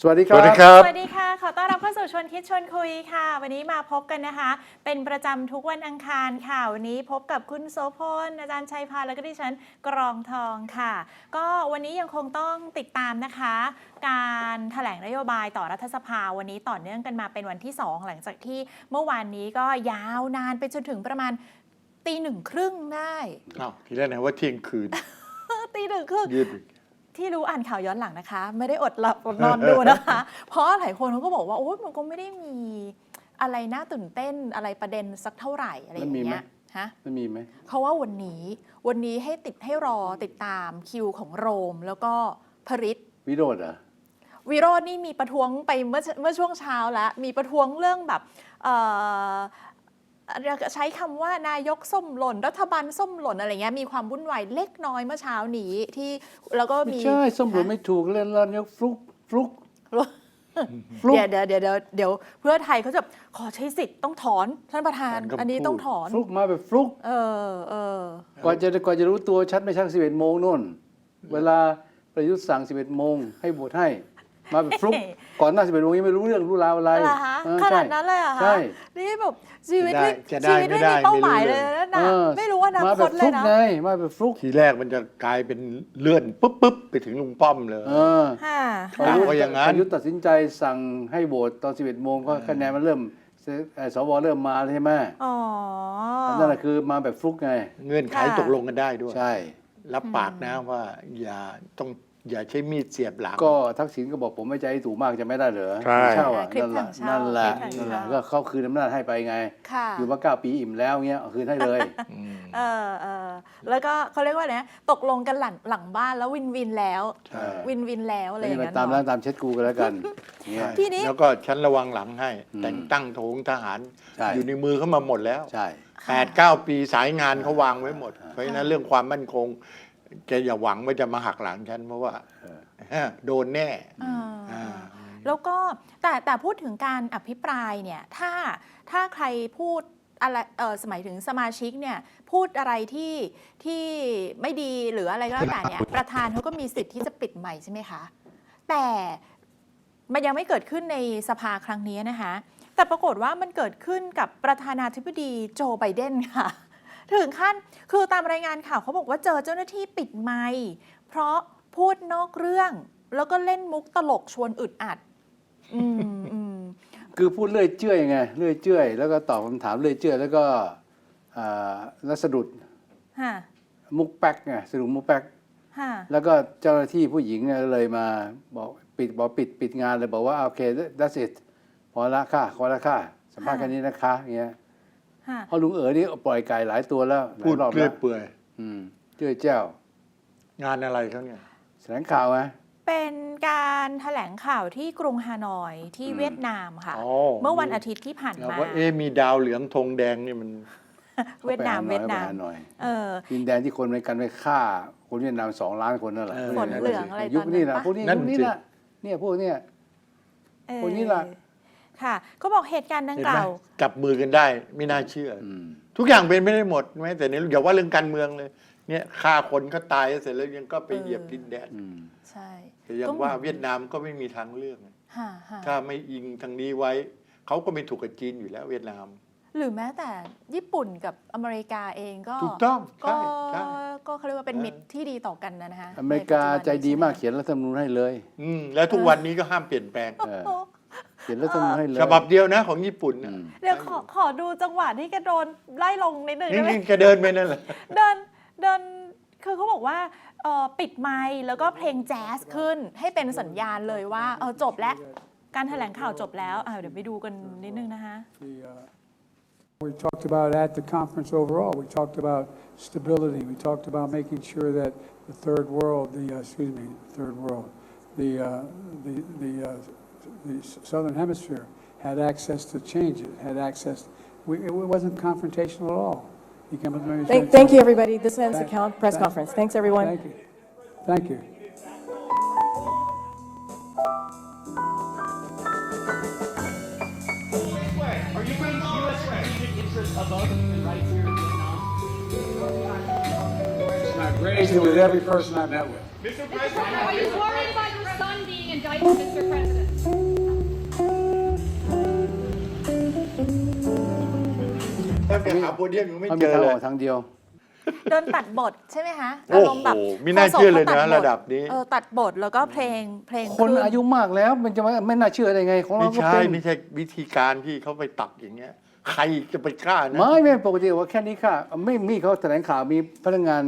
สวัสดีคสรับวัสดีครับ สวัสดีค่ะ ขอต้อนรับเข้าสู่ชวนคิดชวนคุยค่ะ วันนี้มาพบกันนะคะ เป็นประจำทุกวันอังคารค่ะ วันนี้พบกับคุณโสพล อาจารย์ชัยพาแล้วก็ดิฉันกรองทองค่ะ ก็วันนี้ยังคงต้องติดตามนะคะ การถแถลงนโยบายต่อรัฐสภาวันนี้ต่อเนื่องกันมาเป็นวันที่ 2 หลังจากที่เมื่อวานนี้ก็ยาวนานไปจนถึงประมาณตีหนึ่งครึ่งได้อ้าวทีแรกนะว่าเที่ยงคืน ตีหนึ่งครึ่ง ยืดอีก ที่รู้อ่านข่าวย้อนหลังนะคะ ไม่ได้อดหลับอดนอนดูนะคะ เพราะหลายคนเขาก็บอกว่าโอ้ยมันก็ไม่ได้มีอะไรน่าตื่นเต้นอะไรประเด็นสักเท่าไหร่อะไรอย่างมันมีไหมเงี้ยฮะมันมีไหมเขาว่าวันนี้วันนี้ให้ติดให้รอติดตามคิวของโรม แล้วก็พริตวิโรธเหรอะวิโรจน์นี่มีประท้วงไปเมื่อเมื่อช่วงเช้าแล้ว มีประท้วงเรื่องแบบเอ่อ ใช้คำว่านายกส้มหล่น รัฐบาลส้มหล่นอะไรเงี้ยมีความวุ่นวายเล็กน้อยเมื่อเช้านี้ที่แล้วก็ไม่มีใช่ส้มหล่นไม่ถูกเล่นแล้วยกฟลุกฟลุกฟลุกเดี๋ยวเดี๋ยวเดี๋ยวเดี๋ยวเพื่อไทยเขาจะขอใช้สิทธิ์ต้องถอนท่านประธานถอนคำพูดอันนี้ต้องถอนฟลุกมาแบบฟลุกเออเออกว่าจะกว่าจะรู้ตัวชัดไม่ชักสิบเอ็ดโมงนู่น เวลาประยุทธ์สั่งสิบเอ็ดโมงให้โหวตให้ มาแบบฟลุกก่อนหน้าสิบเอ็ดโมงยังไม่รู้เรื่องรู้ราวอะไรเหรอคะเออขใช่นาดนั้นเลยเหรอคะใช่นี่แบบชีวิตจะได้ไม่จะได้ชีวิตไม่ได้ไม่มีเป้าหมายไม่เลรู้ยเลยนะเออไม่รู้อนามาคแบตบเลฟลุยกนะไงมาแบบฟลุกทีแรกมันจะกลายเป็นเลื่อนปุ๊บปุ๊บไปถึงลุงป้อมเลย เออค่ะประกะยุทธ์ว่าอย่างนั้น ประยุทธ์ตัดสินใจสั่งให้โหวตตอนสิบเอ็ดโมงก็คะแนนมันเริ่มเอ่อสวเริ่มมาแล้วใช่ไหมอ๋อนั่นแหละคือมาแบบฟลุกไง เงื่อนไขค่ะ ตกลงกันได้ด้วย ใช่ รับปากนะว่าอย่าต้อง อย่าใช้มีดเสียบหลัง ก็ทักษิณก็บอกผมไม่ใจให้ถูกมากจะไม่ได้เหรอใช่ เช่าอะคลิปนั่นแหละถังเช่านั่นแหละคลิปถังนั่นแหละเช่า ก็เขาคืนอำนาจให้ไปไง ค่ะ อยู่มาเก้าปีอิ่มแล้วเงี้ยเอาคืนให้เลย อืม เออเออแล้วก็เขาเรียกว่าอะไรนะตกลงกันหลังหลังบ้านแล้ววินวินแล้ว ใช่ วินวินแล้วอะไรอนี่ย่างไปนั้นตามเนร้านอะตามเช็ดกูกันแล้วกันเนี่ยทีนี้ แล้วก็ฉันระวังหลังให้ อืมแต่งตั้งโถงทหาร ใช่ อยู่ในมือเขามาหมดแล้วใช่แปดเก้าปีสายงานเขาวางไว้หมด เพราะฉะนั้นเรื่องความมั่นคง แกอย่าหวังว่าจะมาหักหลังฉันเพราะว่าโดนแน่อ่าอ่าแล้วก็แต่แต่พูดถึงการอภิปรายเนี่ยถ้าถ้าใครพูดอะไรเออสมัยถึงสมาชิกเนี่ยพูดอะไรที่ที่ไม่ดีหรืออะไรก็แล้วแต่เนี่ยประธานเขาก็มีสิทธิ์ที่จะปิดใหม่ใช่ไหมคะ แต่มันยังไม่เกิดขึ้นในสภาครั้งนี้นะคะ แต่ปรากฏว่ามันเกิดขึ้นกับประธานาธิบดีโจไบเดนค่ะ ถึงขั้นคือตามรายงานข่าวเขาบอกว่าเจอเจ้าหน้าที่ปิดไมค์เพราะพูดนอกเรื่อง แล้วก็เล่นมุกตลกชวนอึดอัด อืมอืมคือพูดเลื่อยเจื่อยไงเลื่อยเจื่อยแล้วก็ตอบคำถามเลื่อยเจื่อยแล้วก็อ่าแล้วสะดุดฮะมุกแป๊กไงสะดุดมุกแป๊ก ฮะแล้วก็เจ้าหน้าที่ผู้หญิงเนี่ยเลยมาบอกปิดบอกปิดปิดงานเลยบอกว่า โอเค that's it พอละค่ะพอละค่ะสัมภาษณ์แค่นี้นะคะอย่างเงี้ยฮะ เพราะลุงเอ๋อนี่ปล่อยไก่หลายตัวแล้วหลาพูยดรอบเปลืแล้อยวเปื่อย อืมเจ้าเจ้างานอะไรเขาเนี่ยแถลงข่าวไหม เป็นการแถลงข่าวที่กรุงฮานอยที่อืม เวียดนามค่ะ อ๋อ เมื่อวันอาทิตย์ที่ผ่านเรามาว่าเอ๊ะมีดาวเหลืองธงแดงนี่มัน เวียดนามอไปเวียดนามหหน่อยเออ ดินแดนที่คนอเมริกันไปฆ่า คนเวียดนามสองล้านคนนั่นแหละเออฝนเหลืองอะไรยุคนี้ตอนนั้นะนปะ พวกนี้นั่นยุคนี้สิ นะเนี่ยพวกเนี้ยเออ คนนี้ล่ะ ค่ะเขาบอกเหตุการณ์ดังเห็นกไหมล่าว จับมือกันได้ไม่น่าเชื่อออืมทุกอย่างเป็นไม่ได้หมดแม้แต่ในอย่าว่าเรื่องการเมืองเลย เนี่ยฆ่าคนก็ตายเสร็จแล้วยังก็ไปเออ เหยียบดินแดนอืมใช่แต่ยังว่าเวียดนามก็ไม่มีทางเลือกฮะฮะถ้าไม่อิงทางนี้ไว้ เขาก็ไม่ถูกกับจีนอยู่แล้วเวียดนาม หรือแม้แต่ญี่ปุ่นกับอเมริกาเองก็ถูกต้องก็ใช่ใช่ก็เขาเรียกว่าเป็นมิตรที่ดีต่อกันนะนะคะอเมริกาใจดีมากเขียนรัฐธรรมนูญให้เลย อืมแล้วทุกวันนี้ก็ห้ามเปลี่ยนแปลง เออเขียนรัฐธรรมนูญให้เลยฉบับเดียวนะของญี่ปุ่นอืนะมเดี๋ยวขอขอดูจังหวะที่แกโดนไล่ลงนิดนึงนี่ได้ไหม นี่แกเดินไปนั่นแหละ เดินเดินคือเขาบอกว่าเอ่อปิดไมค์แล้วก็เพลงแจ๊สขึ้นให้เป็นสัญญาณเลยว่าเออจบแล้ว การแถลงข่าวจบแล้วอ่าเดี๋ยวไปดูกันนิดนึงนะคะ The, uh, We talked about at the conference overall, we talked about stability, we talked about making sure that the third world, the, uh, excuse me, third world, the, uh, the, the, uh, the southern hemisphere had access to changes, had access, we, it wasn't confrontational at all. He came up to me and Thank, thank you, everybody. This ends the Thank- count, press thank- conference. Thanks, everyone. Thank you. Thank you. way? Are you bringing U.S. strategic interests above the rights here in Vietnam? And I've raised it with every person I've met with. Mr. President, Are you worried about your son being indicted, Mr. President? ไปหาโพเดียมยังไม่มันเจมีอทางเลอย อกทางเดียว โดนตัดบทใช่ไหมคะโอ้อาโหรมณ์แบบไม่น่าเชื่อเลยโฆษกนะขาตัระดับนี้ เออตัดบทแล้วก็เพลงเพลงคนขึ้อายุมากแล้วมันจะไม่ไม่น่าเชื่อได้ไง ของไม่เราก็ใช่เป็นไม่ใช่วิธีการที่เขาไปตัดอย่างเงี้ย ใครจะไปกล้านะ ไม่ไม่ปกติว่าแค่นี้ค่ะ ไม่มีเขาแถลงข่าวมีพนักงาน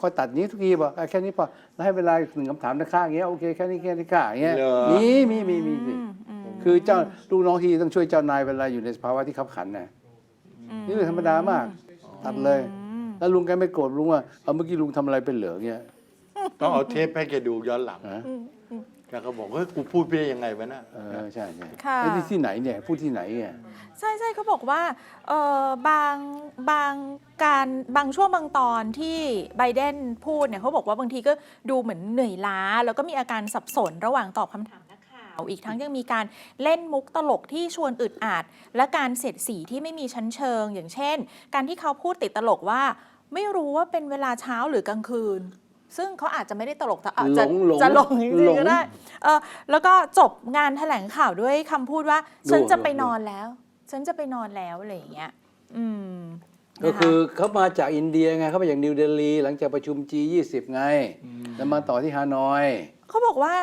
คอยตัดนี้ทุกทีบอกอะแค่นี้พอแล้วให้เวลาหนึ่งคำถามนะคะอย่างเงี้ยโอเคแค่นี้แค่นี้ค่ะอย่างเงี้ยเหรอ มีมีมีมีมี คือเจ้าลูกน้องที่ต้องช่วยเจ้านายเวลาอยู่ในสภาวะที่ขับขันน่ะนี่เรื่องธรรมดามากตัดเลย แล้วลุงแกไม่โกรธลุงว่าเอาเมื่อกี้ลุงทำอะไรเป็นเหลือเงี้ยต้องเอาเทปให้แกดูย้อนหลังฮะแกก็บอกเฮ้ยกูพูดไปได้ยังไงวะน่ะเออใช่ใช่ค่ะไอ้ที่ที่ไหนเนี่ยพูดที่ไหนเนี่ยใช่ใช่เขาบอกว่าเออบางบางการบางช่วงบางตอนที่ไบเดนพูดเนี่ยเขาบอกว่าบางทีก็ดูเหมือนเหนื่อยล้า แล้วก็มีอาการสับสนระหว่างตอบคำถามนักข่าว อีกทั้งยังมีการเล่นมุกตลกที่ชวนอึดอัดและการเสียดสีที่ไม่มีชั้นเชิง อย่างเช่น การที่เขาพูดติดตลกว่า ไม่รู้ว่าเป็นเวลาเช้าหรือกลางคืน ซึ่งเขาอาจจะไม่ได้ตลกแต่อาจจะหลงหลงจะหลงจริหลงง ๆก็ได้เออแล้วก็จบงานแถลงข่าวด้วยคำพูดว่าฉันจะไปดู นอนแล้ว ฉันจะไปนอนแล้วอะไรอย่างเงี้ยอืมก็นะะ คือเขามาจากอินเดียไงเขามาจากนิวเดลีหลังจากประชุม G20 ไง แล้วมาต่อที่ฮานอย เขาบอกว่า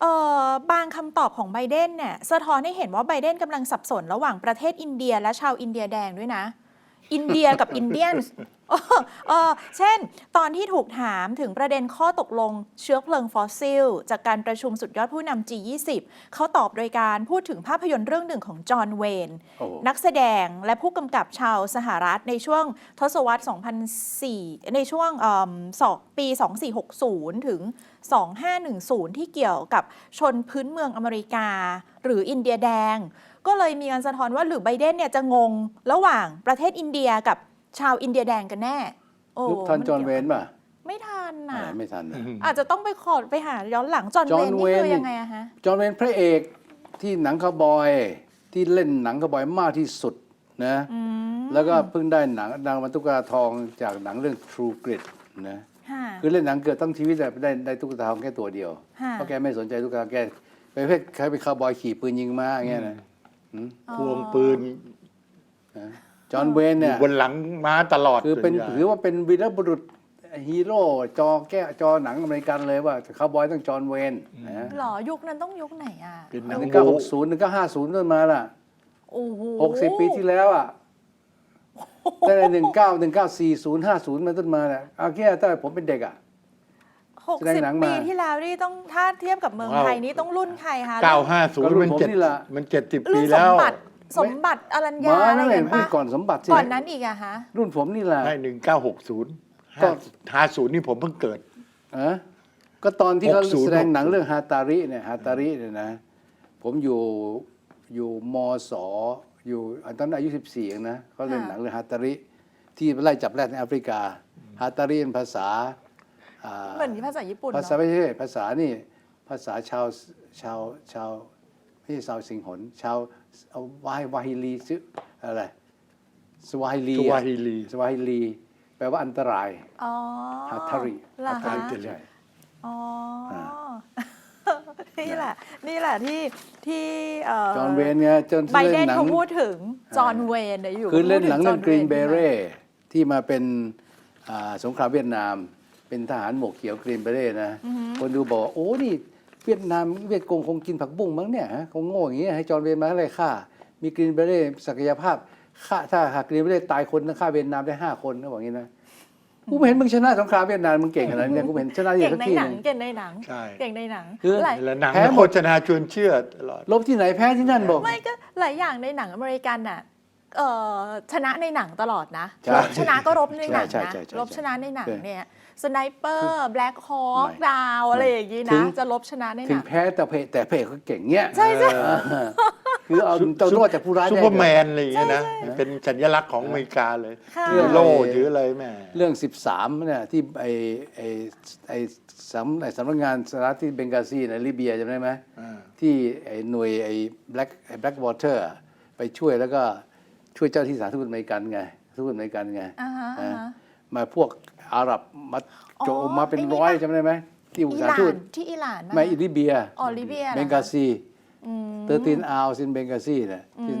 เอ่อบางคำตอบของไบเดนเนี่ยสะท้อนให้เห็นว่าไบเดนกำลังสับสนระหว่างประเทศอินเดียและชาวอินเดียแดงด้วยนะ อินเดียกับอินเดียนเออเช่น ตอนที่ถูกถามถึงประเด็นข้อตกลงเชื้อเพลิงฟอสซิล จากการประชุมสุดยอดผู้นำ G20 เขาตอบโดยการพูดถึงภาพยนตร์เรื่องหนึ่งของจอห์นเวน โอ้ นักแสดงและผู้กำกับชาวสหรัฐในช่วงทศวรรษ 2004 ในช่วงเอิ่มสองปี 2460 ถึง 2510 ที่เกี่ยวกับชนพื้นเมืองอเมริกา หรืออินเดียแดง ก็เลยมีการสะท้อนว่าหรือไบเดนเนี่ยจะงงระหว่างประเทศอินเดียกับชาวอินเดียแดงกันแน่โอ้ยุคทันมัจอห์นเวนป่ะไม่ทันน่ะอ่าไม่ทันนะอาจจะต้องไปขอไปหาย้อนหลังจอห์นจอเวห์นนนี่เวนคือนี่ยังไงอะฮะจอห์นเวนพระเอกที่หนังคาวบอยที่เล่นหนังคาวบอยมากที่สุดนะอืมแล้วก็เพิ่งได้หนังนางวันตุกตาทองจากหนังเรื่อง True Grit นะ ค่ะ คือเล่นหนังเกือบทั้งชีวิตแต่ได้ได้ตุ๊กตาทองแค่ตัวเดียว ค่ะ เพราะแกไม่สนใจตุ๊กตาแกไปเพศใครเป็นคาวบอยขี่ปืนยิงม้าอย่างเงี้ยนะหืมควงปืนนะจอห์นเวนอเนี่ยู่ยบนหลังม้าตลอดคือเป็นส่วใหญ่ถือว่าเป็นวีรบุรุษฮีโร่จอแก้จอหนังอเมริกันเลยว่าคาวบอยต้องจอห์นเวนนะหรอยุคนั้นต้องยุคไหนอะ เป็นหหนังนึ่งโบเก้าหกศูนย์หนึ่งเก้าห้าศูนย์ต้นมาล่ะโอ้โหหกสิบปีที่แล้วอะ ตั้งแต่หนึ่งเก้าหนึ่งเก้าสี่ศูนย์ห้าศูนย์มาต้นมาเนี่ยเอาแค่ตั้งแต่ผมเป็นเด็กอะ หกแสดสิงบหนังมา ปีที่แล้วนี่ต้องถ้าเทียบกับเมืองไทยนี่ต้องรุ่นใครคะเก้าห้าศูนก็ย์รุ่นมันผมเจ็ดนี่แหละมันเจ็ดสิบรุ่ปีนสแล้มวบัติสมบัติอรัญญามาอะไรนั่นอเอย่างงเงี้ยให้ปะก่อนสมบัติสิก่อนนั้นอีกอะฮะรุ่นผมนี่แหละให้หนึ่งเก้าหกศูนย์ก็ ห้าศูนย์นี่ผมเพิ่งเกิดอะก็ตอนที่เขา60 แสดงหนังเรื่องฮาตาริเนี่ยฮาตาริเนี่ยนะ ผมอยู่อยู่มศ อยู่ตอนนั้นอายุสิบสี่เองนะเขาเล่นค่ะหนังเรื่องฮาตาริ ที่ไล่จับแรดในแอฟริกาฮาตาริเป็นภาษาอ่าเหมือนภาษาญี่ปุ่นภาษาเนาะไม่ใช่ภาษานี่ภาษาชาวชาวชาวไม่ใช่ชาวสิงหนชาวเอาวายวาฮิลีชื่ออะไรสวาฮิลีสวาฮิลี สวาฮิลี แปลว่าอันตรายอ๋อฮาตาริเหรอฮาตาคะริ ใช่ อ๋ออา นี่นี่แหละ นี่แหละที่ที่เอ่อจอห์นเวนไงจนไบเดเล่นนหนังเขาพูดถึงจอห์นเวนเนี่ยอยู่คือเล่นหนังพูเรื่ดองถึกรีนจเบห์เร่ที่มาเป็นอ่าสงครามเวียดนาม เป็นทหารหมวกเขียวกรีนเบเร่นะคนดูบอกว่าโอ้นี่เวียดนามเวียดกงคงกินผักบุ้งมั้งเนี่ยฮะคงโง่อย่างเงี้ยให้จอห์นเวนมาอะไรฆ่า มีกรีนเบเร่ศักยภาพฆ่าถ้าหากกรีนเบเร่ตายคนต้องฆ่าเวียดนามได้ห้าคนเขาบอกอย่างนี้นะ กูไม่เห็นมึงชนะสงครามเวียดนามมึงเก่งขนาดนี้เนี่ยกูเห็นชนะอยู่เก่งสักในที่หหนันึงงเก่งในหนัง ใช่ เก่งในหนังคือ หลายแล้วหนังแพ้หมด โฆษณาชวนเชื่อตลอด ลบที่ไหนแพ้ที่นั่นบอก ไม่ก็หลายอย่างในหนังอเมริกันน่ะเอ่อชนะในหนังตลอดนะใช่รบชนะก็รบในหนังใช่นะใช่ใช่รบชนะในหนังใช่เนี่ย สไนเปอร์แบล็คฮอไม่คดาวอะไรอย่างงี้ถึนะงจะรบชนะในหถึนังงแพ้แต่เพะแต่เพะเขาเก่งเงี้ยใช่ใช่ เออคือเอาตัวรอดจากผู้ร้ายซูได้ เปอร์แมนอะไรอย่างเงี้ยนะ เป็นสัญลักษณ์ของอเมริกาเลยค่ะ ถือโล่ถืออะไรแม่ เรื่อง 13เนี่ยที่ไอไอไอสำไอสำนักงานสหรัฐที่เบงกาซีในลิเบียจำได้ไหมอ่า ที่ไอหน่วยไอแบล็กไอแบล็กวอเตอร์ไปช่วยแล้วก็ช่วยเจ้าที่สาธารณสุขอเมริกันไงทูตอเมริกันไงอ่าฮะอ่าฮะ มาพวก อาหรับมาโจอ๋อมาเป็นไอ้นี่ร้อยปะจำได้ไหมที่อุอิตหสาหร่าทูตนที่อิหร่านไม่ปะลิเบีย อ๋อลิเบียเหรอคะเบงกาซีอืมเตอร์ตินอาวซินเบงกาซีเนี่ยที่อื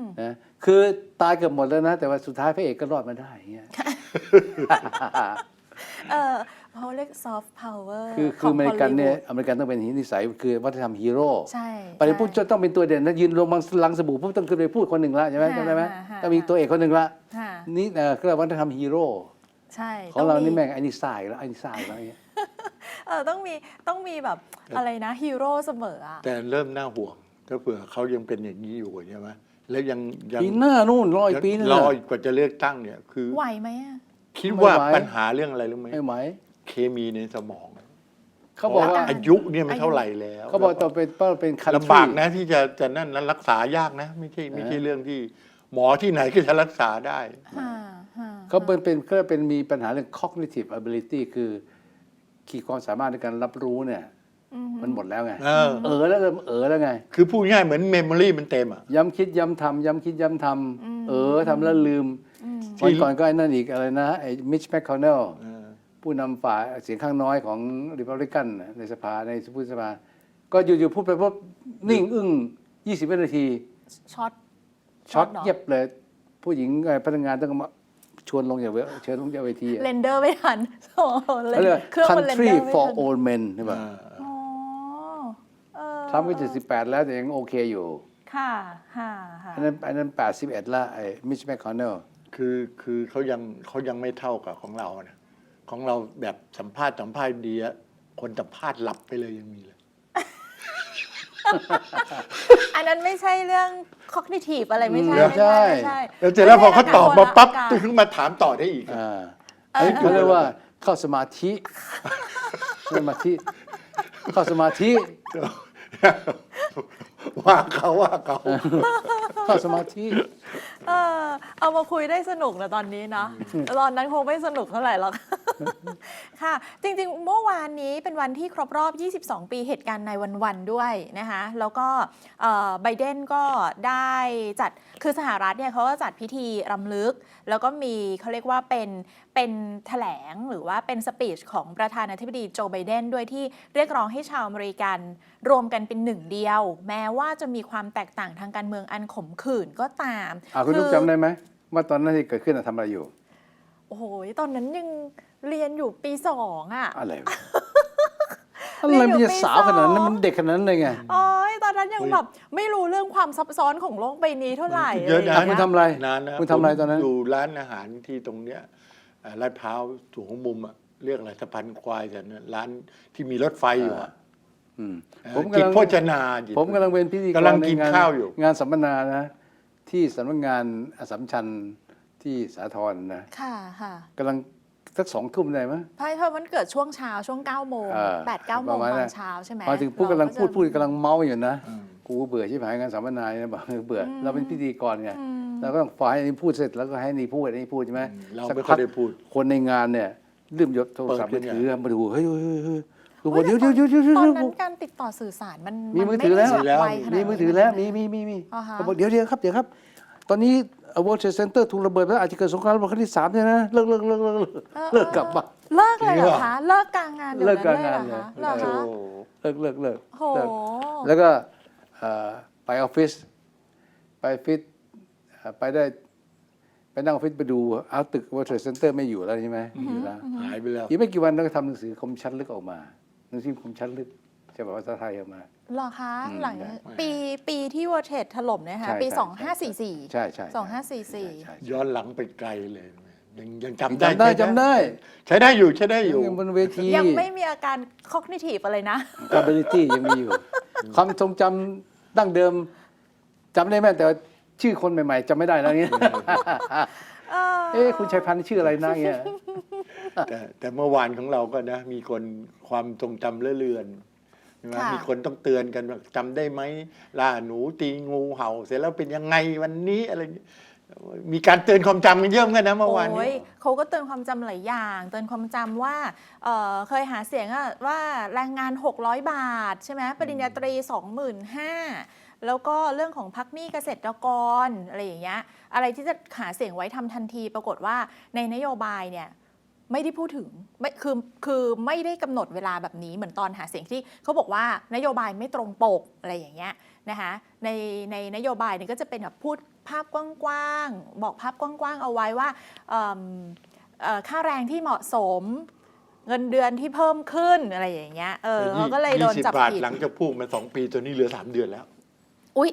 มนะคือตายเกือบหมดแล้วนะ แต่ว่าสุดท้ายพระเอกก็รอดมาได้อย่างเงี้ย เออเขาเรียก soft power คือคือขงอเมริกันเนี่ย Hollywood อเมริกันต้องเป็นนิสัยคือวัฒนธรรมฮีโร่ใช่ประเด็นใช่ พูดจะต้องเป็นตัวเด่นนะยืนลงบางลังสบู่ปุ๊บต้องขึ้นไปพูดคนหนึ่งละใช่ไหมฮะจำได้ไหมฮะฮะ ต้องมีตัวเอกคนหนึ่งละค่ะ นี่เออก็วัฒนธรรมฮีโร่ ใช่ของเราต้นี่แม่งไอ้นี่สายแล้วไอ้นี่สายแล้วอย่างเงี้ยเออต้องมีต้องมีแบบอะไรนะฮีโร่เสมออะแต่เริ่มน่าห่วงถ้าเผื่อเขายังเป็นอย่างนี้อยู่ใช่ไหมแล้วยังยังปีหน้านู่นรออีกปีนึงรอะออีกกว่าจะเลือกตั้งเนี่ยคือไหวไหมอะคิดว่าไม่ไหวปัญหาเรื่องอะไรรู้ไหมไม่ไหวเคมีในสมองเขาบอกว่าอายุเนี่ยไม่เท่าไหร่แล้วเขาบอกต่อเป็นว่าเป็นคันลำบากนะที่จะจะนั่นนั้นรักษายากนะ ไม่ใช่ไม่ใช่เรื่องที่ หมอที่ไหนก็จะรักษาได้ฮ่าฮ่า เขาเป็นเป็นก็เป็นมีปัญหาเรื่อง cognitive ability คือขีดความสามารถในการรับรู้เนี่ยอืมมันหมดแล้วไง เออ เออแล้วเริ่มเออแล้วไง คือพูดง่ายเหมือนเมมโมรีมันเต็มอะ ย้ำคิดย้ำทำย้ำคิดย้ำทำเออทำแล้วลืมวันก่อนก็ไอ้นั่นอีกอะไรนะไอ้มิชแมคคอนเนลเออผู้นำฝ่ายเสียงข้างน้อยของริพับลิกันในสภาในสภาสภา ก็อยู่ๆพูดไปปุ๊บนิ่งอึ้ง 20วินาที ช็อตช็อตหรเยียบเลย ผู้หญิงเอ่อพนักงานต้องมา ชวนลงจากเวเชิญลงจากเวทีอะเรนเดอร์ไม่ทันโอ้โหเขาเรียกว่า เครื่องมันเรนเดอ country ร์ไม่ for ทัน old men ใช่ป่ะอ๋อเออทรัมป์ก็78แล้วแต่ยังโอเคอยู่ค่ะค่ะค่ะอันนั้นอันนั้น81ละไอ้มิชแมคคอนเนลคือคือเขายังเขายังไม่เท่ากับของเรานะของเราแบบสัมภาษณ์สัมภาษณ์ดีอะคนสัมภาษณ์หลับไปเลยยังมีเลย อันนั้นไม่ใช่เรื่อง cognitive อะไรไม่ใช่อืมไม่ใช่ ไม่ใช่แล้วเสร็จแล้วพอเขาตอบมาปั๊บคนละถึงมาถามต่อได้อีก อ่าเอออันนี้เขาเรียกว่าเข้าสมาธิ สมาธิ เข้าสมาธิ ว่าเขาว่าเขาเข้าสมาธิ เออเอามาคุยได้สนุกนะตอนนี้เนาะตอนนั้นคงไม่สนุกเท่าไหร่หรอก ค่ะ จริงๆ เมื่อวานนี้เป็นวันที่ครบรอบ 22 ปีเหตุการณ์ในวันๆ ด้วยนะคะ แล้วก็เอ่อไบเดนก็ได้จัด คือสหรัฐเนี่ยเขาก็จัดพิธีรำลึก แล้วก็มีเขาเรียกว่าเป็นเป็นแถลงหรือว่าเป็นสปีชของประธานาธิบดีโจไบเดนด้วยที่เรียกร้องให้ชาวอเมริกัน รวมกันเป็นหนึ่งเดียว แม้ว่าจะมีความแตกต่างทางการเมืองอันขมขื่นก็ตามอ่าคุณลูกจำได้ไหมว่าตอนนั้นที่เกิดขึ้นน่ะทำอะไรอยู่ โอ้โหตอนนั้นยังเรียนอยู่ปีสองอะอะไรวะ อะไรมันจะสาวขนาดนั้นมันเด็กขนาดนั้นเลยไงโอ้ยตอนนั้นยังแบบไม่รู้เรื่องความซับซ้อนของโลกใบนี้เท่าไหร่เยอะนะไรย่างคุเงี้ณยทำอะไร นานนะคุณทำอะไรผมตอนนั้นอยู่ร้านอาหารที่ตรงเนี้ยเอ่อลาดพร้าวสูงมุมอะเรียกอะไรสะพานควายแต่นั้นร้านที่มีรถไฟอยู่อะอืมเอ่อผมจิกำตลังโภชนาจิต ผมกำลังเป็นพิธีกรกำลังในกินงานข้าวอยู่ งานสัมมนานะ ที่สำนักงานอสสัมชัญ ที่สาทรนะค่ะค่ะกำลังสักสองทุ่มได้ไหมเพราะเพราะมันเกิดช่วงเช้าช่วง9ก้าโมงเออแปดเก้าโมประงมาณตนั้อนนเช้าใช่ไหมมาถึงพูดกำลังพูดเราพูดกำลังเมาอยู่นะอืมกูเบื่อที่หายงานสัมมนาเนี่ยบอกเบื่อเราเป็นพิธีกรไงเราก็ต้องฝ่ายให้นี่พูดเสร็จแล้วก็ให้นี่พูดให้นี่พูดใช่ไหมเราสักไม่ค่พัอยกได้พูด คนในงานเนี่ยลืมยศโทรศัพท์เปิมืดอขึ้นถือมาดูเฮ้ยเฮ้ยเฮ้ยเฮ้ยคือเฮ้บอกยเดี๋ยวเดี๋ยวเดี๋ยวเดี๋ยวตอนเดี๋ยวนั้นการติดต่อสื่อสารมันมีมือถือแล้วนไได้ไวขนาดมีนั้นมือถือแล้วมีมีมีมีอ่าฮะเขาบอกเดี๋ยวเดี๋ยวครับเดี๋ยวครับ ตอนนี้ World Trade Center ถูกระเบิดไปแล้วอาจจะเกิดสงครามโลกครั้งที่สามเนี่ยนะเลิกเลิกเลิกเลิกเลิกออเลิกกลับบ้าน เลิกเลยเหรจริงอเหรอคะเลิกกลางงานดี๋ยวเลิกกลางงานเลย เหรอคะเลยเหรอโอ้คะโหเลิกเลิกเลิกโห เลิกแล้วก็เอ่อไปออฟฟิศไปออฟฟิศเอ่อไปได้ ไปนั่งออฟฟิศไปดูเอาตึก World Trade Center ไม่อยู่แล้วใช่ไหมไม่อยู่แล้วหายไปแล้ว อีกไม่กี่วันเราก็ทำหนังสือคมชัดลึกออกมาหนังสือคมชัดลึก จะบอกภาษาไทยออกมาเหรอคะอืมหลังได้ปีปีที่วอร์เทดถล่มเนยคะใช่ปีใช่สองห้าสี่สี่ใช่ใช่สองห้าสี่สี่ใช่ใช่ย้อนหลังไปไกลเลยยังยังจำจำได้ใช้จำได้ใช้ได้อยู่ใช้ได้อยู่ ยังบนเวทียังไม่มีอาการ cognitive อะไรนะ ability ยังมีอยู่ ความทรงจำดั้งเดิมจำได้แม่นแต่ว่าชื่อคนใหม่ๆจำไม่ได้แล้วเงี้ยเอ๊ะคุณชัยพันธ์ชื่ออะไรนะเงี้ยแต่แต่เมื่อวานของเราก็นะ มีคนความทรงจำเลื่อนๆใช่ไหมค่ะ มีคนต้องเตือนกันว่าจำได้ไหมล่าหนูตีงูเห่า เสร็จแล้วเป็นยังไงวันนี้อะไรอย่างเงี้ยมีการเตือนความจำกันเยอะเหมือนกันนะเมื่อวานโอ้นี้ยเขาก็เตือนความจำหลายอย่าง เตือนความจำว่าเอ่อเคยหาเสียงอะว่าแรงงาน 600 บาท ใช่ไหมปริญญาตรี 25,000แล้วก็เรื่องของพักหนี้เกษตรกรอะไรอย่างเงี้ยอะไรที่จะหาเสียงไว้ทำทันที ปรากฏว่าในนโยบายเนี่ย ไม่ได้พูดถึงไม่คือคือไม่ได้กำหนดเวลาแบบนี้เหมือนตอนหาเสียงที่เขาบอกว่านโยบายไม่ตรงปกอะไรอย่างเงี้ยนะคะในในนโยบายเนี่ยก็จะเป็นแบบพูดภาพกว้างๆบอกภาพกว้างๆเอาไว้ว่าเอิ่มเอ่อค่าแรงที่เหมาะสมเงินเดือนที่เพิ่มขึ้นอะไรอย่างเงี้ยเออเขาก็เลยโดนยี่สิจับบบาทผิดหลังจากพูดมาสองปีตัวนี้เหลือสามเดือนแล้ว อุ๊ย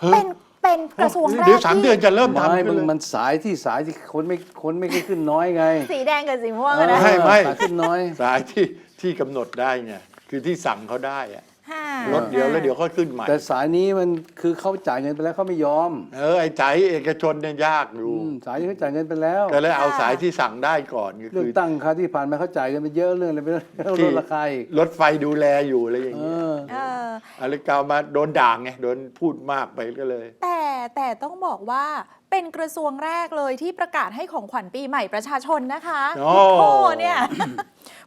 เฮ้ยเป็น เป็นกระทรวงแรกเดี๋ยวสามเดือนที่จะเริ่มไม่ทำมึกันงเลยมันสายที่สายที่คนไม่คนไม่ขึ้นน้อยไงสีแดงกับสีม่วงอะนะไม่ไม่ สายขึ้นน้อย สายที่ที่กำหนดได้ไงคือที่สั่งเขาได้อะค่ะรถเดียวแล้วเดี๋ยวเขาขึ้นใหม่แต่สายนี้มันคือเขาจ่ายเงินไปแล้วเขาไม่ยอมเออไอ้ใจเอกชนเนี่ยยากอยู่อืมสายที่เขาจ่ายเงินไปแล้วก็เลยเอาสายที่สั่งได้ก่อนก็เรื่อคืงอตั้งค่าที่ผ่านมาเขาจ่ายกันไปเยอะเรื่องอะไรไปเรื่องที่ลดราคาอีกรถไฟดูแลอยู่อะไรอย่างเอเงี้ยอ เออ อะไรกาวมาโดนด่างไงโดนพูดมากไปก็เลย แต่แต่ต้องบอกว่าเป็นกระทรวงแรกเลยที่ประกาศให้ของขวัญปีใหม่ประชาชนนะคะโอ้พุทโธเนี่ย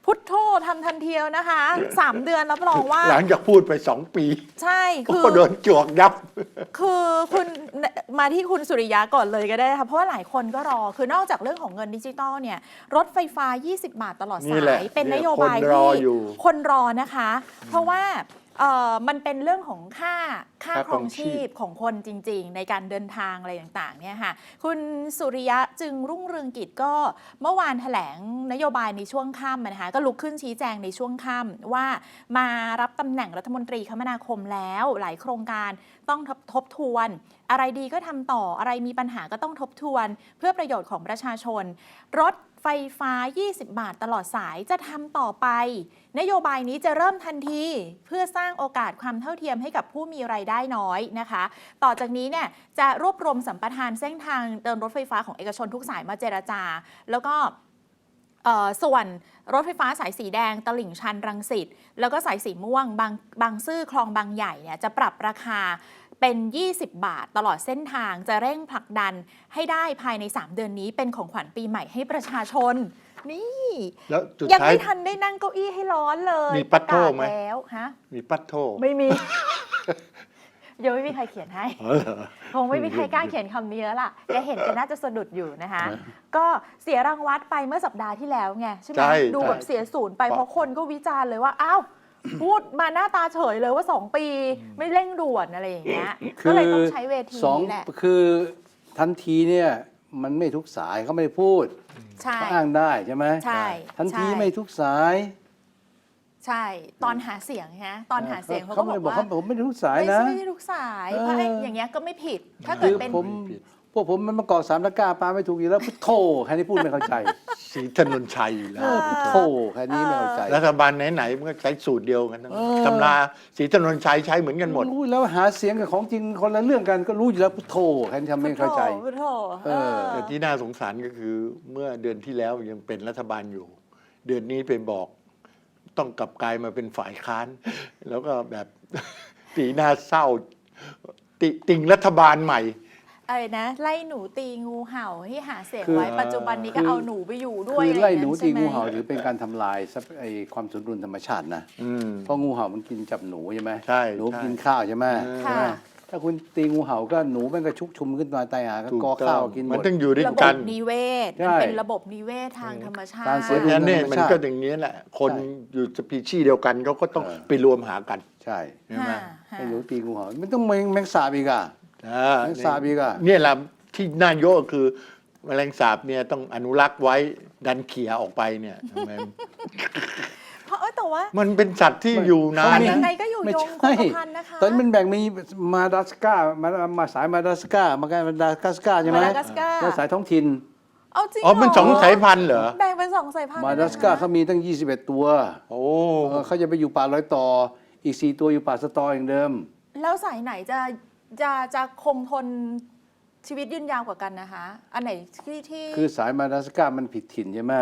พุทโธทำทันเทียวนะคะสามเดือนรับรองว่า หลังจากพูดไปสองปี ใช่คือก็โดนจวกยับ คือคุณมาที่คุณสุริยะก่อนเลยก็ได้ค่ะเพราะว่าหลายคนก็รอ คือนอกจากเรื่องของเงินดิจิตอลเนี่ย รถไฟฟ้า 20 บาทตลอดนี่สาแหละยเป็นนโยบายคนรอที่อยู่คนรอนะคะ เพราะว่า เอ่อมันเป็นเรื่องของค่าค่าค่าคครรอองงชีชีพพของคนจริง ๆ ในการเดินทางอะไรต่างๆเนี่ยค่ะคุณสุริยะจึงรุ่งเรืองกิจก็เมื่อวานแถลงนโยบายในช่วงค่ำนะคะก็ลุกขึ้นชี้แจงในช่วงค่ำว่ามารับตำแหน่งรัฐมนตรีคมนาคมแล้วหลายโครงการต้องทบทบทวน อะไรดีก็ทำต่ออะไรมีปัญหาก็ต้องทบทวน เพื่อประโยชน์ของประชาชน รถ ไฟฟ้า 20 บาทตลอดสายจะทำต่อไป นโยบายนี้จะเริ่มทันที เพื่อสร้างโอกาสความเท่าเทียมให้กับผู้มีไรายได้น้อยนะคะ ต่อจากนี้เนี่ยจะรวบรวมสัมปทานเส้นทางเดินรถไฟฟ้าของเอกชนทุกสายมาเจรจา แล้วก็ส่วนรถไฟฟ้าสายสีแดง ตลิ่งชันรังสิตแล้วก็สายสีม่วงบางบางซื่อคลองบางใหญ่เนี่ยจะปรับราคา เป็น 20 บาทตลอดเส้นทางจะเร่งผลักดันให้ได้ภายใน 3 เดือนนี้เป็นของขวัญปีใหม่ให้ประชาชน นี่แล้วจุดยังท้าย ไม่ทันได้นั่งเก้าอี้ให้ร้อนเลยมีปัดโทประกาศไหมแล้วฮะมีปัดโทไม่มี ยังไม่มีใครเขียนให้เออเหรอ คงไม่มีใครกล้าเขียนคำนี้แล้วล่ะ แกเห็นแกน่าจะสะดุดอยู่นะคะ ก็เสียรางวัลไปเมื่อสัปดาห์ที่แล้วไง ใช่ไหม ใช่ดูแบบใช่ เสียศูนย์ไปเพราะคนก็วิจารณ์เลยว่า อ้าว พูดมาหน้าตาเฉยเลยว่า 2 ปีไม่เร่งด่วนอะไรอย่างเงี้ยก็เลยต้องใช้เวทีสองนี้แหละ คือทันทีเนี่ยมันไม่ทุกสายเขาไม่ได้พูดใช่ เขาอ้างได้ใช่ไหมใช่ทันทีใช่ ไม่ทุกสายใช่ ตอนหาเสียงฮะตอนหาเสียงเขาเขาก็ไม่บได้อกบอกว่า เขาผมไม่ได้ทุกสายไม่นะ ใช่ไม่ใช่ทุกสายเออ เพราะไอ้อย่างเงี้ยก็ไม่ผิด ถ้าเกิดคือเป็นผม พวกผมมันมาเกาะสามตะกร้าปลาไม่ถูกอยู่แล้วพุทโธแค่นี้พูดไม่เข้าใจสีถนนชัยอยู่แล้เอว อพุทโธแค่นี้ไม่เข้าใจ รัฐบาลไหนๆมันก็ใช้สูตรเดียวกันทั้งเออ ตำราสีถนนชัยใช้เหมือนกันหมด รู้แล้วหาเสียงกับของจริงคนละเรื่องกันก็รู้อยู่แล้วพุทโธแค่นี้ทำไม่เข้าใจ พุทโธเอเอออแต่ที่น่าสงสารก็คือเมื่อเดือนที่แล้วยังเป็นรัฐบาลอยู่ เดือนนี้ไปบอก ต้องกลับกลายมาเป็นฝ่ายค้าน แล้วก็แบบ ตีหน้าเศร้าติติงรัฐบาลใหม่ อะไรนะ ไล่หนูตีงูเห่าที่หาเสียงคือไว้ปัจจุบันนี้ก็คือ เอาหนูไปอยู่ด้วยคือไล่หนูอะรตีอย่างูใช่ไมเห่าถือเป็นการทำลายทรัพย์ไอ้ความสมดุลธรรมชาตินะอืม เพราะงูเห่ามันกินจับหนูใช่ไหมใช่หนูใช่กินข้าวใช่ไหมค่ะใช่ไหมถ้าคุณตีงูเห่าก็หนูมันก็ชุกชุมขึ้นมาตายหาก็ถูกกอต้ข้าอวงกินหมมันด ต้องอยู่ด้วยระบกับนนิเวศใช่มันเป็นระบบนิเวศทางธรรมชาติการเพเสียราะฉะนั้นเนี่ยธรรมมันชาติก็อย่างนี้แหละ คนใช่อยู่สปีชีส์เดียวกันเขาก็ต้องเออ ไปรวมหากันใช่ใช่ไหม ค่ะค่ะให้หนูตีงูเห่ามันต้องแมงแมงสาบอีกอะ อ่าแมลงสาบอีกอะเนี่ยแหละที่น่าโยกคือแมลงสาบเนี่ยต้องอนุรักษ์ไว้ดันเขี่ยออกไปเนี่ยทำไม เพราะเออแต่ว่ามันเป็นสัตว์ที่อยู่นามันนยันะงไงก็อยู่ไม่ยงคใช่งกระพันนะคะตอนนี้มันแบ่งมีมาดาสการ์มามาสายมาดาสการ์มาการมาดาสการ์ใช่ไหมมาดากัสการ์แล้วสายท้องถิ่น เอาจริงอ๋อ มันเหรสองสายพันธุ์เหรอ แบ่งเป็นสองสายพันธุ์มาเลยดานะสการ์เขามีตั้ง 21 ตัวโอ้ เออเขาจะไปอยู่ป่าร้อยต่อ อีก 4 ตัวอยู่ป่าสตออย่างเดิม แล้วสายไหนจะ จะจะคงทนชีวิตยืนยาวกว่ากันนะคะ อันไหนที่ที่คือสายมาดาสการ์มันผิดถิ่นใช่ไหม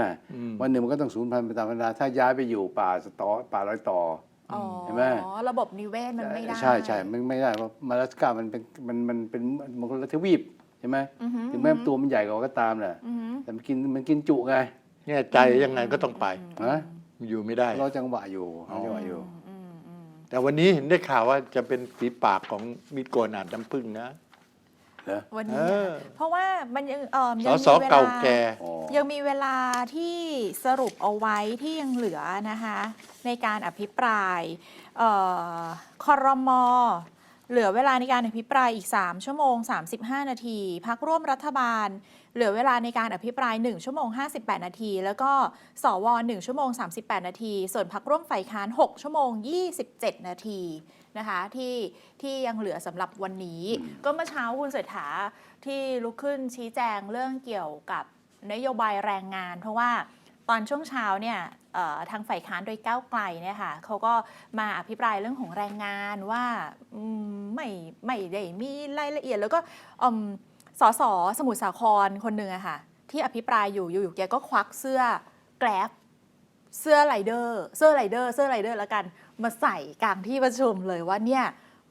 วันหนึ่งมันก็ต้องสูญพันธุ์ไปตามธรรมดาถ้าย้ายไปอยู่ป่าสตอป่าร้อยต่อ อ๋อเห็นไหม ระบบนิเวศมันไม่ได้ใช่ใช่มันไม่ได้เพราะมาดาสการ์มันเป็นมันมันเป็นมันคนละทวีปใช่ไหมอือหือถึงแม้ตัวมันใหญ่กว่าก็ตามแหละอือหือแต่มันกินมันกินจุไงเนี่ยใจยังไงก็ต้องไป ฮะอยู่ไม่ได้ รอจังหวะอยู่รอจังหวะอยู่ อืมอืม แต่วันนี้เห็นได้ข่าวว่าจะเป็นฝีปากของมิตรโกนอาจน้ำพึ่งนะเหรอวันนี้เออนะเพราะว่ามันยังเอ่อสยังอมีสอเวลาเก่าแก่อ๋อยังมีเวลาที่สรุปเอาไว้ที่ยังเหลือนะคะในการอภิปรายเออคอรมอเหลือเวลาในการอภิปรายอีก 3 ชั่วโมง 35 นาทีพักร่วมรัฐบาล เหลือเวลาในการอภิปราย 1 ชั่วโมง 58 นาที แล้วก็สว 1 ชั่วโมง 38 นาที ส่วนพักร่วมฝ่ายค้าน 6 ชั่วโมง 27 นาทีนะคะที่ที่ยังเหลือสำหรับวันนี้ ก็เมื่อเช้าคุณเศรษฐาที่ลุกขึ้นชี้แจงเรื่องเกี่ยวกับนโยบายแรงงาน เพราะว่าตอนช่วงเช้าเนี่ยเอ่อทางฝ่ายค้านโดยก้าวไกลเนี่ยค่ะเขาก็มาอภิปรายเรื่องของแรงงานว่าอืมไม่ไม่ได้มีรายละเอียดแล้วก็อืม สสสมุทรสาครคนหนึ่งอะค่ะ ที่อภิปรายอยู่อยู่ๆแกก็ควักเสื้อแกร็บเสื้อไรเดอร์เสื้อไรเดอร์เสื้อไรเดอร์แล้วกันมาใส่กลางที่ประชุมเลยว่าเนี่ย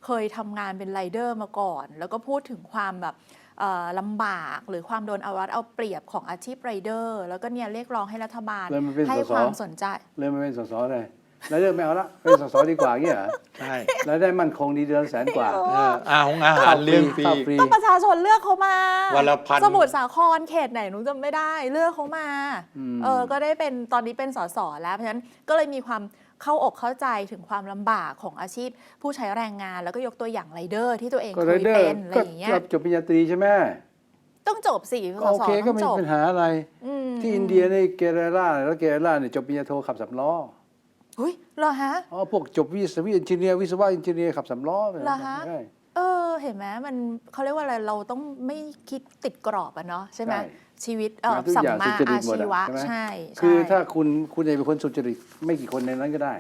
เคยทำงานเป็นไรเดอร์มาก่อน แล้วก็พูดถึงความแบบเอ่อลำบากหรือความโดนเอารัดเอาเปรียบของอาชีพไรเดอร์ แล้วก็เนี่ยเรียกร้องให้รัฐบาลเลยมันเป็นให้สสความสนใจ เลยมาเป็นสสเลย แล้วเรื่องไม่เอาละเป็นสสดีกว่าเงี้ยเหรอใช่แล้วได้มั่นคงดีเดือนละแสนกว่าไม่รู้เอออาหงอาหารเลี้ยงฟรี ข้าวฟรี ก็ประชาชนเลือกเขามา วันละพัน สมุทรสาครเขตไหนหนูจำไม่ได้เลือกเขามา อืม เออ ก็ได้เป็นตอนนี้เป็นสสแล้ว เพราะฉะนั้นก็เลยมีความเข้าอกเข้าใจถึงความลำบากของอาชีพ ผู้ใช้แรงงานแล้วก็ยกตัวอย่างไรเดอร์ที่ตัวเองก็เคไรยเดอร์เป็นอะไรก็อย่างเงี้ย จบปริญญาตรีใช่ไหมต้องจบสิก็สโอสเคก็ต้องไม่จมีบปัญหาอะไร อืมที่อินเดียในเกเรล่าแล้วเกเรล่าเนี่ยจบปริญญาโทขับสำล้อ อุ้ยเหรอฮะ อ๋อพวกจบวิศวะอินจิเนียร์วิศวะอินจิเนียร์ขับสำล้อเหรอฮะ ใช่ เออ เห็นไหมมันเขาเรียกว่าอะไรเราต้องไม่คิดติดกรอบอะเนาะใช่ไหมใช่ชีวิตเอองานทุกสัมอย่างมาสุจริอาตหมดชีอะวะใช่ไหม ใช่คือใช่ถ้าคุณคุณจะเป็นคนสุจริตไม่กี่คนในนั้นก็ได้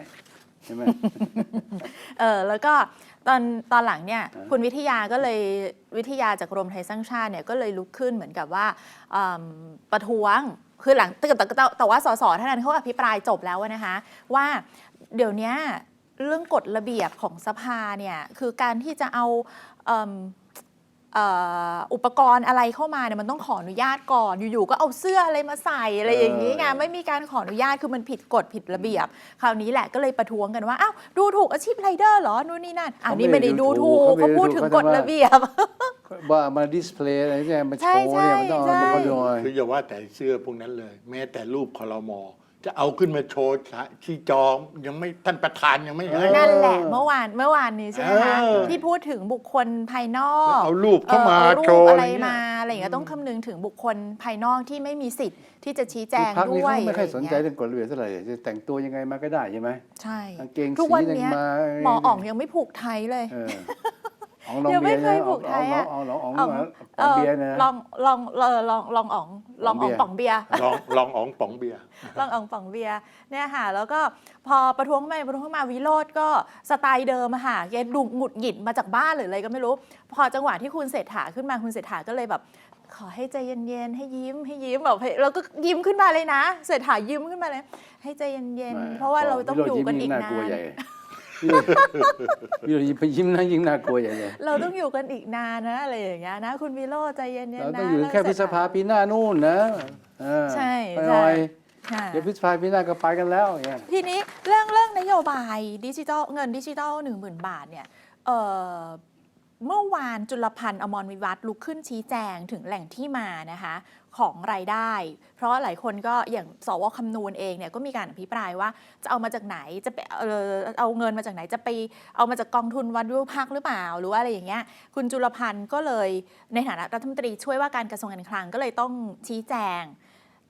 ใช่ไหม เออแล้วก็ตอนตอนหลังเนี่ยอ่าคุณวิทยาก็เลยวิทยาจากรวมไทยสร้างชาติเนี่ยก็เลยลุกขึ้นเหมือนกับว่าอืมประท้วง คือหลังแต่แต่แต่แต่ว่าสสท่านนั้นเขาอภิปรายจบแล้วนะคะ ว่าเดี๋ยวเนี้ยเรื่องกฎระเบียบของสภาเนี่ยคือการที่จะเอาเอิ่ม อ่ออุปกรณ์อะไรเข้ามาเนี่ยมันต้องขออนุญาตก่อนอยู่ๆก็เอาเสื้ออะไรมาใส่อะไรอย่างนี้ไงเออไม่มีการขออนุญาตคือมันผิดกฎผิดระเบียบ คราวนี้แหละก็เลยประท้วงกันว่าอ้าวดูถูกอาชีพไรเดอร์เหรอนู่นนี่นั่นอ้าวนี่ไม่ได้ดูถูกเขาพูดถึงกฎระเบียบ ว่ามาดิสเพลย์อะไรเนี่ยมาโชใช่ว์เนี่ยมันต้องใช่เอามาดูหน่อยคืออย่าว่าแต่เสื้อพวกนั้นเลย แม้แต่รูปคอรมอ จะเอาขึ้นมาโชว์ที่จอยังไม่ท่านประธานยังไม่ให้เออนั่นแหละเมื่อวานเมื่อวานนี้ใช่ไหมคะเออที่พูดถึงบุคคลภายนอกแล้วเอารูปเข้ามาออรูโชปว์อะไรอะไรเงี้ยมาอะไรอย่างเงี้ยต้องคำนึงถึงบุคคลภายนอกที่ไม่มีสิทธิ์ที่จะชี้แจงพักนี้ด้วยเขาไม่ค่อยสนใจอะไรางเงี้เรื่องกฎระเบียบเท่าไหร่จะแต่งตัวยังไงมาก็ได้ใช่ไหมใช่กางเกงทุกสีวันยังเนี้ยมาหมออ๋องยังไม่ผูกไทยเลย เออ อ๋องลองยังเบีไม่ยร์เคนะยผูกไทยอะอ๋องลองอ๋องอ๋องมาป๋องเบียร์นะ ลองลองเออลองลองอ๋องลองอ๋องป๋ป๋อองงเบีเบียยร์ร์ ลองลองอ๋องป๋องเบียร์ ลองอ๋องป๋องเบียร์เนี่ยค่ะแล้วก็พอประท้วงไปประท้วงมาวิโรธก็สไตล์เดิมอะค่ะแกดุหงุดหงิดมาจากบ้านหรืออะไรก็ไม่รู้ พอจังหวะที่คุณเศรษฐาขึ้นมาคุณเศรษฐาก็เลยแบบ ขอให้ใจเย็นๆให้ยิ้มให้ยิ้มแบบให้แล้วก็ยิ้มขึ้นมาเลยนะ เศรษฐายิ้มขึ้นมาเลย ให้ใจเย็นๆเพราะว่าเราต้องอยู่กันอีกวิโรจนายิ้มยิ่งน่ากลัวใหญ่ นวิโรจน์ยิ้มไปยิ้มนะยิ่งน่ากลัวใหญ่เลยเราต้องอยู่กันอีกนานนะอะไรอย่างเงี้ยนะ คุณวิโรจน์ใจเย็นๆนะเราต้องอยู่แค่พฤษภาปีหน้านู่นนะเออใช่ไปหน่อยค่ะ เดี๋ยวพฤษภาปีหน้าก็ไปกันแล้วอย่างเงี้ย ทีนี้เรื่องเรื่องนโยบายดิจิทัลเงินดิจิทัล1 0,000 บาทเนี่ยเอ่อ เมื่อวานจุลพันธ์อมรวิวัฒน์ลุกขึ้นชี้แจงถึงแหล่งที่มานะคะของรายได้ เพราะหลายคนก็อย่างสวคำนูนเองเนี่ยก็มีการอภิปรายว่าจะเอามาจากไหนจะไปเออเอาเงินมาจากไหนจะไปเอามาจากกองทุนวันวิวพักหรือเปล่า หรือว่าอะไรอย่างเงี้ยคุณจุลพันธ์ก็เลยในฐานะรัฐมนตรีช่วยว่าการกระทรวงการคลังก็เลยต้องชี้แจง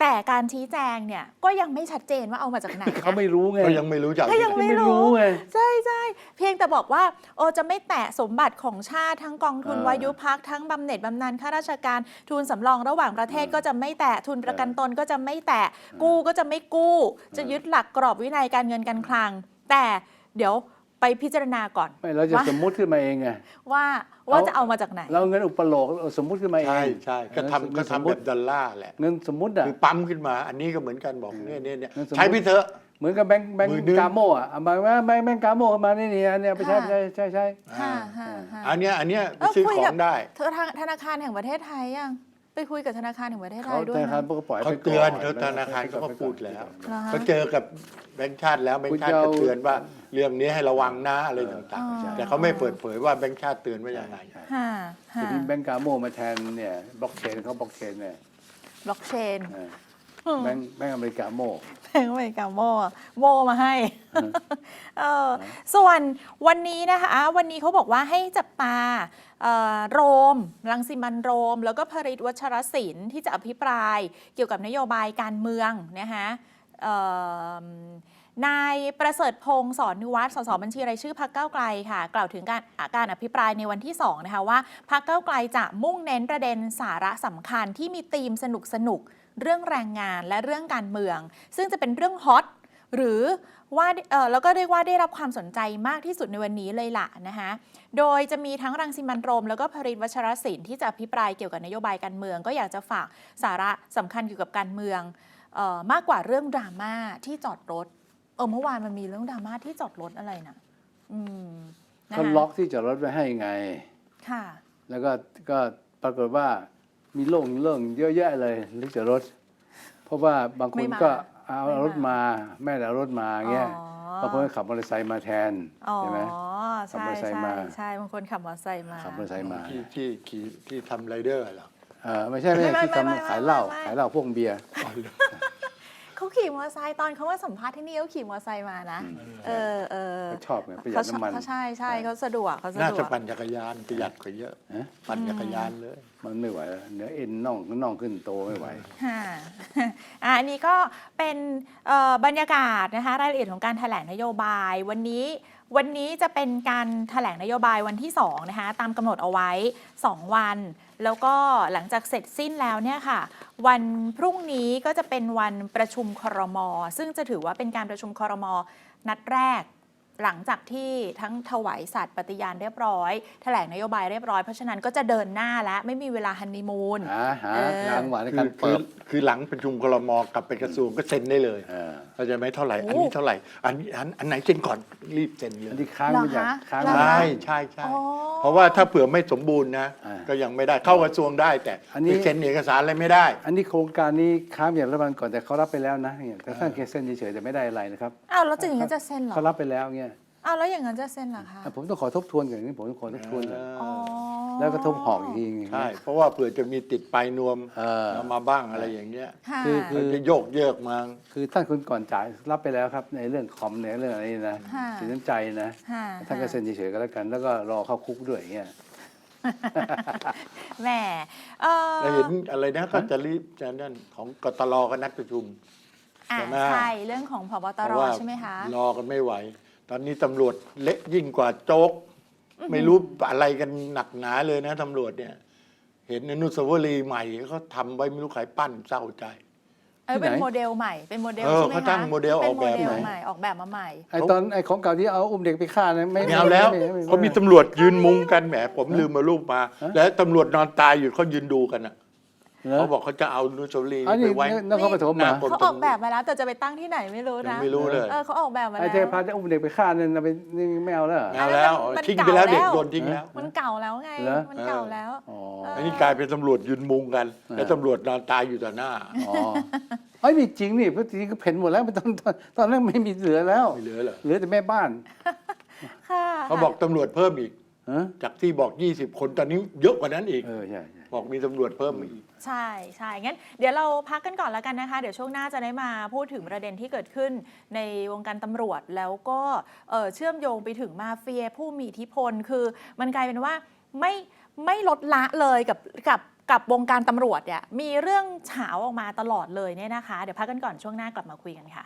แต่การชี้แจงเนี่ยก็ยังไม่ชัดเจนว่าเอามาจากไหนนะเขาไม่รู้ไงก็ยังไม่รู้จักก็ยังไม่รู้ไงใช่ใช่เพียงแต่บอกว่าโอจะไม่แตะสมบัติของชาติทั้งกองทุนเออวายุพักทั้งบำเหน็จบำนาญข้าราชการทุนสำรองระหว่างประเทศเออก็จะไม่แตะทุนประกันเออตนก็จะไม่แตะกู้ก็จะไม่กู้ จะเออยึดหลักกรอบวินัยการเงินการคลัง แต่เดี๋ยว ไปพิจารณาก่อน ไม่เราจะว่า สมมุติขึ้นมาเองไง ว่าว่าเอา จะเอามาจากไหน เราเงินอุปโลกเราสมมุติขึ้นมาเองใช่ใช่ก็เงินทำก็เงินสมทำมุแบติบดอลลาร์แหละเงินสมมุติอะ คือปั๊มขึ้นมา อันนี้ก็เหมือนกันบอกเนี่ยเนี่ยเนี่ยเงินสมมุติ ใช้ไปเถอะ เหมือนกับแบงค์แบงค์มือนึง กาโมอะเอามาแบงค์แบงค์กาโมเอามานี่นี่อันเนี้ยไปใช้ค่ะ ใช่ใช่ใช่ฮ่าฮ่าฮ่าอันเนี้ยอันเนี้ยไปเออซื้อคุยขอกับงได้ เธอทางธนาคารแห่งประเทศไทยยัง ไปคุยกับธนาคารแห่งประเทศไทเขายด้วธยนาคารนะ ก็ปล่อยเขาไปเตือนก่เขาธนาคารเขาก็พูดแล้วเหรอฮะ เขาเจอกับแบงค์ชาติแล้วแบงค์ชาติก็เตือนว่าเรื่องนี้ให้ระวังนะอะไรต่างอ๋อๆแต่เขาไม่เปิดเผยว่าแบงค์ชาติเตือนว่าอย่างไรฮ่าฮ่าทีนี้แบงค์กาโมมาแทนเนี่ยบล็อกเชนเขาบล็อกเชนเนี่ยบล็อกเชนเออแบงค์แบงค์อเมริกาโม่แพงไปกับโมโมมาให้เออส่วนวันนี้นะคะ วันนี้เขาบอกว่าให้จับตาเอ่อ โรม รังสิมันโรม แล้วก็พริตวัชรศิลป์ที่จะอภิปรายเกี่ยวกับนโยบายการเมืองนะคะนายประเสริฐพงศ์สอนนิวัฒน์สสบัญชีรายชื่อพรรคก้าไกลค่ะ กล่าวถึงการการอภิปรายในวันที่2นะคะว่าพรรคก้าไกลจะมุ่งเน้นประเด็นสาระสำคัญที่มีธีมสนุกสนุกเรื่องแรงงานและเรื่องการเมือง ซึ่งจะเป็นเรื่องฮอต หรือว่าเออแล้วก็เรียกว่าได้รับความสนใจมากที่สุดในวันนี้เลยล่ะนะคะโดยจะมีทั้งรังสิมันต์โรม แล้วก็พริตวัชรศิลป์ที่จะอภิปรายเกี่ยวกับนโยบายการเมือง ก็อยากจะฝากสาระสำคัญเกี่ยวกับการเมืองเออมากกว่าเรื่องดราม่าที่จอดรถเออเมื่อวานมันมีเรื่องดราม่าที่จอดรถอะไรนะอืมนะเขาคะล็อกที่จอดรถไว้ให้ไง ค่ะ แล้วก็ก็ปรากฏว่ามีโล่งเรื่องเยอะแยะเลยที่จอดรถ เพราะว่าบางคไม่นมาก็ เอาไม่มารถมาแม่เอารถมาเงี้ยอ๋อบางคนก็ขับมอเตอร์ไซค์มาแทนอ๋อใช่ไหมใช่ขับมอเตอร์ไซค์ใช่มาใช่บางคนขับมอเตอร์ไซค์มาขับมอเตอร์ไซค์มาที่ที่ขี่ที่ทำไรเดอร์เหรอเออไม่ใช่ไม่ใช่ไม่ที่ไม่ไม่ทำขายเหล้าไม่ไม่ขายเหล้าพวกเบียร์ เขาขี่มอเตอร์ไซค์ตอนเขาว่าสัมภาษณ์ที่นี่เขาขี่มอเตอร์ไซค์มานะ เออเออเขาชอบไงประหยัเขาดชอบน้ำมันเขาใช่ใช่เขาสะดวกเขาสะน่าดวจะกปั่นจักรยานประหยัดกว่าเยอะฮะปั่นจักรยานเลย มันไม่ไหวแล้วเนื้อเอ็นน่องน่องขึ้นโตไม่ไหวค่ะอะอันนี้ก็เป็นเอ่อบรรยากาศนะคะรายละเอียดของการแถลงนโยบายวันนี้วันนี้จะเป็นการแถลงนโยบายวันที่2นะคะตามกำหนดเอาไว้ 2 วัน แล้วก็หลังจากเสร็จสิ้นแล้วเนี่ยค่ะ วันพรุ่งนี้ก็จะเป็นวันประชุมครม ซึ่งจะถือว่าเป็นการประชุมครม นัดแรก หลังจากที่ทั้งถวายสัตย์ปฏิญาณเรียบร้อย แถลงนโยบายเรียบร้อย เพราะฉะนั้นก็จะเดินหน้าและไม่มีเวลาฮันนีมูนหาหาเออทางหวานในคืการอคืเปิอด คือหลังประชุมครมกลับไปกระทรวงก็เซ็นได้เลยเออ เข้าใจไหมเท่าไหร่โอ้อันนี้เท่าไหร่ อันนี้อันอันไหนเซ็นก่อนรีบเซ็นเลอันย ที่ค้างเหรอไม่อยากคะ ค้างเหรอไม่คะใช่ได้ใช่ใช่ อ๋อ เพราะว่าถ้าเผื่อไม่สมบูรณ์นะ อ่าก็ยังไม่ได้เข้ากระทรวงได้แต่อันนี้ ไปเซ็นเอกสารอะไรไม่ได้ อันนี้โครงการนี้ค้างอย่างรัฐบาลก่อนแต่เขารับไปแล้วนะเนี่ยแต่ท่านแค่เส้นเฉยๆแต่ไม่ได้อะไรนะครับอ้าวแล้วจะอย่างนั้นจะเซ็นเหรอ เขารับไปแล้วเงี้ย อ้าวแล้วอย่างนั้นจะเซ็นเหรอคะอะผมต้องขอทบทวนก่อนนี่ผมต้องขอทบทวนก่อนอ๋อแล้วก็ทบหอกอีกทีใช่ เพราะว่าเผื่อจะมีติดปลายนวมเออ เอามาบ้างอะไรอย่างเงี้ยค่ะคือคือ มันจะโยกเยิกมาคือท่านคนก่อนจ่ายรับไปแล้วครับ ในเรื่องคอมในเรื่องอะไรนี่นะค่ะสินน้ำใจนะค่ะท่านก็เซ็นเฉยๆก็แล้วกัน แล้วก็รอเข้าคุกด้วยอย่างเงี้ย แหมเออแล้วเห็นอะไรนะก็จะรีบจะนั่นของกตลก็นัดประชุม อะใช่ไหม ใช่เรื่องของพบตเพรราะว่าใช่ไหมคะ รอกันไม่ไหว ตอนนี้ตำรวจเละยิ่งกว่าโจ๊ก ไม่รู้อะไรกันหนักหนาเลยนะตำรวจเนี่ย เห็นอนุสาวรีย์ใหม่เขาทำไว้ไม่รู้ใครปั้นเศร้าใจ เออที่ไหนเป็นโมเดลใหม่เป็นโมเดลเออใช่ไหมคะเขาตั้งโมเดลออกแบบเป็นโมเดลไหนใหม่ออกแบบมาใหม่ ไอตอนไอของเก่าที่เอาอุ้มเด็กไปฆ่านะไม่ไม่เอาแล้วไไเขามีตำรวจยืนมุงกันแหม ผมลืมมารูปมา แล้วตำรวจนอนตายอยู่เขายืนดูกันอะ เหรอ เขาบอกเขาจะเอาอนุสาวรีย์อันนี้ไปไว้ นครปฐมหมาน้าผม เขาออกแบบมาแล้วแต่จะไปตั้งที่ไหนไม่รู้ยันะงไม่รู้เลยเออเขาออกแบบมาไอแล้วเทพาจะอุ้มเด็กไปฆ่าเนี่ยนะไปนี่ไม่เอาแล้วเหรอไม่เอาแล้วมันทิ้งไปแล้วเก่าแล้วเด็กโดนทิ้งแล้ว มันเก่าแล้วไง เหรอ มันเก่าแล้ว อ๋ออันนี้กลายเป็นตำรวจยืนมุงกัน เออ แล้วตำรวจนอนตายอยู่ต่อหน้าอ๋อไอ้ยนี่จริงนี่เพราะจริงก็เพ่นหมดแล้วตอนตอนตอนนั้นไม่มีเหลือแล้ว ไม่เหลือเหรอเหลือแต่แม่บ้านค่ะเขาบอกตำรวจเพิ่มอีก ฮะจากที่บอก 20 คนตอนนี้เยอะกว่านั้นอีก เออใช่ใช่ บอกมีตำรวจเพิ่มมาอีก ใช่ใช่งั้นเดี๋ยวเราพักกันก่อนแล้วกันนะคะ เดี๋ยวช่วงหน้าจะได้มาพูดถึงประเด็นที่เกิดขึ้นในวงการตำรวจแล้วก็เอ่อเชื่อมโยงไปถึงมาเฟียผู้มีอิทธิพล คือมันกลายเป็นว่าไม่ไม่ลดละเลยกับกับกับวงการตำรวจเนี่ยมีเรื่องเฉาออกมาตลอดเลยเนี่ยนะคะ เดี๋ยวพักกันก่อนช่วงหน้ากลับมาคุยกันค่ะ